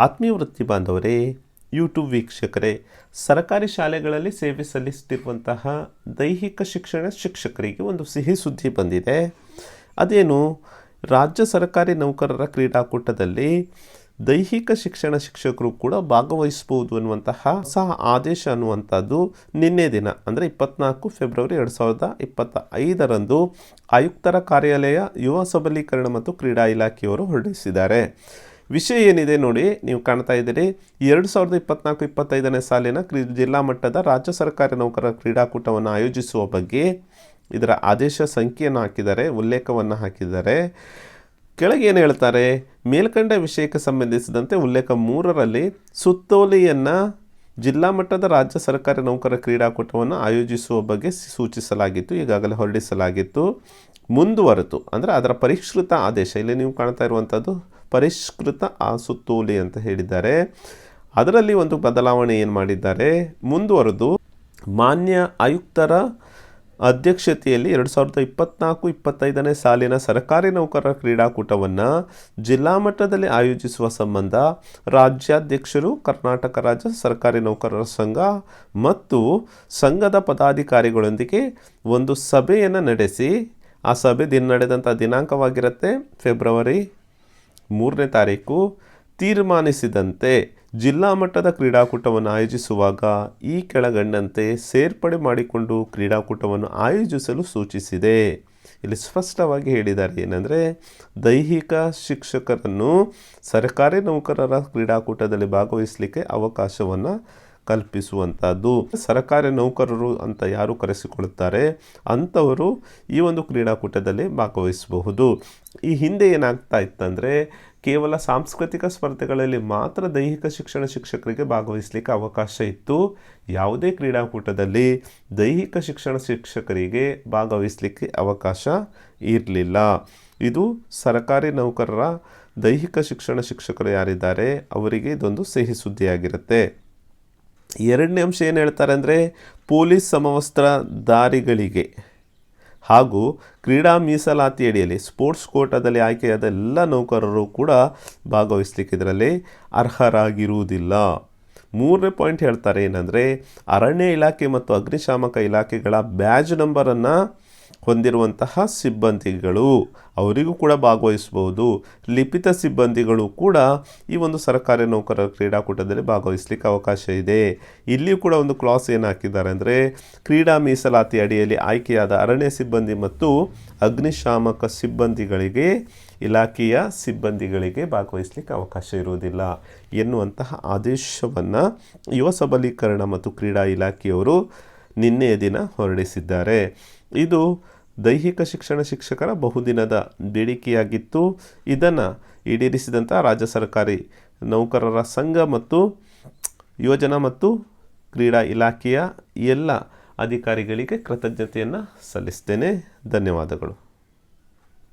ಆತ್ಮೀಯ ವೃತ್ತಿ ಬಾಂಧವರೇ ಯೂಟ್ಯೂಬ್ ವೀಕ್ಷಕರೇ, ಸರ್ಕಾರಿ ಶಾಲೆಗಳಲ್ಲಿ ಸೇವೆ ಸಲ್ಲಿಸುತ್ತಿರುವಂತಹ ದೈಹಿಕ ಶಿಕ್ಷಣ ಶಿಕ್ಷಕರಿಗೆ ಒಂದು ಸಿಹಿ ಸುದ್ದಿ ಬಂದಿದೆ. ಅದೇನು, ರಾಜ್ಯ ಸರ್ಕಾರಿ ನೌಕರರ ಕ್ರೀಡಾಕೂಟದಲ್ಲಿ ದೈಹಿಕ ಶಿಕ್ಷಣ ಶಿಕ್ಷಕರು ಕೂಡ ಭಾಗವಹಿಸಬಹುದು ಅನ್ನುವಂತಹ ಹೊಸ ಆದೇಶ ಅನ್ನುವಂಥದ್ದು ನಿನ್ನೆ ದಿನ, ಅಂದರೆ ಇಪ್ಪತ್ನಾಲ್ಕು ಫೆಬ್ರವರಿ ಎರಡು ಸಾವಿರದ ಇಪ್ಪತ್ತ ಐದರಂದು ಆಯುಕ್ತರ ಕಾರ್ಯಾಲಯ ಯುವ ಸಬಲೀಕರಣ ಮತ್ತು ಕ್ರೀಡಾ ಇಲಾಖೆಯವರು ಹೊರಡಿಸಿದ್ದಾರೆ. ವಿಷಯ ಏನಿದೆ ನೋಡಿ, ನೀವು ಕಾಣ್ತಾ ಇದ್ದೀರಿ, ಎರಡು ಸಾವಿರದ ಇಪ್ಪತ್ನಾಲ್ಕು, ಇಪ್ಪತ್ತೈದನೇ ಸಾಲಿನ ಕ್ರೀ, ಜಿಲ್ಲಾ ಮಟ್ಟದ ರಾಜ್ಯ ಸರ್ಕಾರಿ ನೌಕರರ ಕ್ರೀಡಾಕೂಟವನ್ನು ಆಯೋಜಿಸುವ ಬಗ್ಗೆ ಇದರ ಆದೇಶ ಸಂಖ್ಯೆಯನ್ನು ಹಾಕಿದ್ದಾರೆ, ಉಲ್ಲೇಖವನ್ನು ಹಾಕಿದ್ದಾರೆ. ಕೆಳಗೆ ಏನು ಹೇಳ್ತಾರೆ, ಮೇಲ್ಕಂಡ ವಿಷಯಕ್ಕೆ ಸಂಬಂಧಿಸಿದಂತೆ ಉಲ್ಲೇಖ ಮೂರರಲ್ಲಿ ಸುತ್ತೋಲೆಯನ್ನು ಜಿಲ್ಲಾ ಮಟ್ಟದ ರಾಜ್ಯ ಸರ್ಕಾರಿ ನೌಕರರ ಕ್ರೀಡಾಕೂಟವನ್ನು ಆಯೋಜಿಸುವ ಬಗ್ಗೆ ಸೂಚಿಸಲಾಗಿತ್ತು, ಈಗಾಗಲೇ ಹೊರಡಿಸಲಾಗಿತ್ತು. ಮುಂದುವರೆತು, ಅಂದರೆ ಅದರ ಪರಿಷ್ಕೃತ ಆದೇಶ, ಇಲ್ಲಿ ನೀವು ಕಾಣ್ತಾ ಇರುವಂಥದ್ದು ಪರಿಷ್ಕೃತ ಆ ಸುತ್ತೋಲೆ ಅಂತ ಹೇಳಿದ್ದಾರೆ. ಅದರಲ್ಲಿ ಒಂದು ಬದಲಾವಣೆ ಏನು ಮಾಡಿದ್ದಾರೆ? ಮುಂದುವರೆದು ಮಾನ್ಯ ಆಯುಕ್ತರ ಅಧ್ಯಕ್ಷತೆಯಲ್ಲಿ ಎರಡು ಸಾವಿರದ ಇಪ್ಪತ್ನಾಲ್ಕು ಇಪ್ಪತ್ತೈದನೇ ಸಾಲಿನ ಸರ್ಕಾರಿ ನೌಕರರ ಕ್ರೀಡಾಕೂಟವನ್ನು ಜಿಲ್ಲಾ ಮಟ್ಟದಲ್ಲಿ ಆಯೋಜಿಸುವ ಸಂಬಂಧ ರಾಜ್ಯಾಧ್ಯಕ್ಷರು, ಕರ್ನಾಟಕ ರಾಜ್ಯ ಸರ್ಕಾರಿ ನೌಕರರ ಸಂಘ ಮತ್ತು ಸಂಘದ ಪದಾಧಿಕಾರಿಗಳೊಂದಿಗೆ ಒಂದು ಸಭೆಯನ್ನು ನಡೆಸಿ, ಆ ಸಭೆ ದಿನ ನಡೆದಂಥ ದಿನಾಂಕವಾಗಿರುತ್ತೆ, ಫೆಬ್ರವರಿ ಮೂರನೇ ತಾರೀಕು ತೀರ್ಮಾನಿಸಿದಂತೆ ಜಿಲ್ಲಾ ಮಟ್ಟದ ಕ್ರೀಡಾಕೂಟವನ್ನು ಆಯೋಜಿಸುವಾಗ ಈ ಕೆಳಗಂಡಂತೆ ಸೇರ್ಪಡೆ ಮಾಡಿಕೊಂಡು ಕ್ರೀಡಾಕೂಟವನ್ನು ಆಯೋಜಿಸಲು ಸೂಚಿಸಿದೆ. ಇಲ್ಲಿ ಸ್ಪಷ್ಟವಾಗಿ ಹೇಳಿದ್ದಾರೆ ಏನಂದರೆ, ದೈಹಿಕ ಶಿಕ್ಷಕರನ್ನು ಸರ್ಕಾರಿ ನೌಕರರ ಕ್ರೀಡಾಕೂಟದಲ್ಲಿ ಭಾಗವಹಿಸಲಿಕ್ಕೆ ಅವಕಾಶವನ್ನು ಕಲ್ಪಿಸುವಂಥದ್ದು. ಸರ್ಕಾರಿ ನೌಕರರು ಅಂತ ಯಾರು ಕರೆಸಿಕೊಳ್ಳುತ್ತಾರೆ? ಅಂಥವರು ಈ ಒಂದು ಕ್ರೀಡಾಕೂಟದಲ್ಲಿ ಭಾಗವಹಿಸಬಹುದು. ಈ ಹಿಂದೆ ಏನಾಗ್ತಾ ಇತ್ತಂದರೆ, ಕೇವಲ ಸಾಂಸ್ಕೃತಿಕ ಸ್ಪರ್ಧೆಗಳಲ್ಲಿ ಮಾತ್ರ ದೈಹಿಕ ಶಿಕ್ಷಣ ಶಿಕ್ಷಕರಿಗೆ ಭಾಗವಹಿಸಲಿಕ್ಕೆ ಅವಕಾಶ ಇತ್ತು. ಯಾವುದೇ ಕ್ರೀಡಾಕೂಟದಲ್ಲಿ ದೈಹಿಕ ಶಿಕ್ಷಣ ಶಿಕ್ಷಕರಿಗೆ ಭಾಗವಹಿಸಲಿಕ್ಕೆ ಅವಕಾಶ ಇರಲಿಲ್ಲ. ಇದು ಸರ್ಕಾರಿ ನೌಕರರ ದೈಹಿಕ ಶಿಕ್ಷಣ ಶಿಕ್ಷಕರು ಯಾರಿದ್ದಾರೆ, ಅವರಿಗೆ ಇದೊಂದು ಸಿಹಿ ಸುದ್ದಿಯಾಗಿರುತ್ತೆ. ಎರಡನೇ ಅಂಶ ಏನು ಹೇಳ್ತಾರೆ ಅಂದರೆ ಪೊಲೀಸ್ ಸಮವಸ್ತ್ರಧಾರಿಗಳಿಗೆ ಹಾಗೂ ಕ್ರೀಡಾ ಮೀಸಲಾತಿ ಅಡಿಯಲ್ಲಿ ಸ್ಪೋರ್ಟ್ಸ್ ಕೋಟಾದಲ್ಲಿ ಆಯ್ಕೆಯಾದ ಎಲ್ಲ ನೌಕರರು ಕೂಡ ಭಾಗವಹಿಸಲಿಕ್ಕೆ ಇದರಲ್ಲಿ ಅರ್ಹರಾಗಿರುವುದಿಲ್ಲ. ಮೂರನೇ ಪಾಯಿಂಟ್ ಹೇಳ್ತಾರೆ ಏನಂದರೆ ಅರಣ್ಯ ಇಲಾಖೆ ಮತ್ತು ಅಗ್ನಿಶಾಮಕ ಇಲಾಖೆಗಳ ಬ್ಯಾಜ್ ನಂಬರನ್ನು ಹೊಂದಿರುವಂತಹ ಸಿಬ್ಬಂದಿಗಳು ಅವರಿಗೂ ಕೂಡ ಭಾಗವಹಿಸಬಹುದು. ಲಿಪಿತ ಸಿಬ್ಬಂದಿಗಳು ಕೂಡ ಈ ಒಂದು ಸರ್ಕಾರಿ ನೌಕರರ ಕ್ರೀಡಾಕೂಟದಲ್ಲಿ ಭಾಗವಹಿಸಲಿಕ್ಕೆ ಅವಕಾಶ ಇದೆ. ಇಲ್ಲಿಯೂ ಕೂಡ ಒಂದು ಕ್ಲಾಸ್ ಏನು ಹಾಕಿದ್ದಾರೆ ಅಂದರೆ ಕ್ರೀಡಾ ಮೀಸಲಾತಿ ಅಡಿಯಲ್ಲಿ ಆಯ್ಕೆಯಾದ ಅರಣ್ಯ ಸಿಬ್ಬಂದಿ ಮತ್ತು ಅಗ್ನಿಶಾಮಕ ಸಿಬ್ಬಂದಿಗಳಿಗೆ, ಇಲಾಖೆಯ ಸಿಬ್ಬಂದಿಗಳಿಗೆ ಭಾಗವಹಿಸಲಿಕ್ಕೆ ಅವಕಾಶ ಇರುವುದಿಲ್ಲ ಎನ್ನುವಂತಹ ಆದೇಶವನ್ನು ಯುವ ಸಬಲೀಕರಣ ಮತ್ತು ಕ್ರೀಡಾ ಇಲಾಖೆಯವರು ನಿನ್ನೆಯ ದಿನ ಹೊರಡಿಸಿದ್ದಾರೆ. ಇದು ದೈಹಿಕ ಶಿಕ್ಷಣ ಶಿಕ್ಷಕರ ಬಹುದಿನದ ಬೇಡಿಕೆಯಾಗಿತ್ತು. ಇದನ್ನು ಈಡೇರಿಸಿದಂಥ ರಾಜ್ಯ ಸರ್ಕಾರಿ ನೌಕರರ ಸಂಘ ಮತ್ತು ಯೋಜನಾ ಮತ್ತು ಕ್ರೀಡಾ ಇಲಾಖೆಯ ಎಲ್ಲ ಅಧಿಕಾರಿಗಳಿಗೆ ಕೃತಜ್ಞತೆಯನ್ನು ಸಲ್ಲಿಸ್ತೇನೆ. ಧನ್ಯವಾದಗಳು.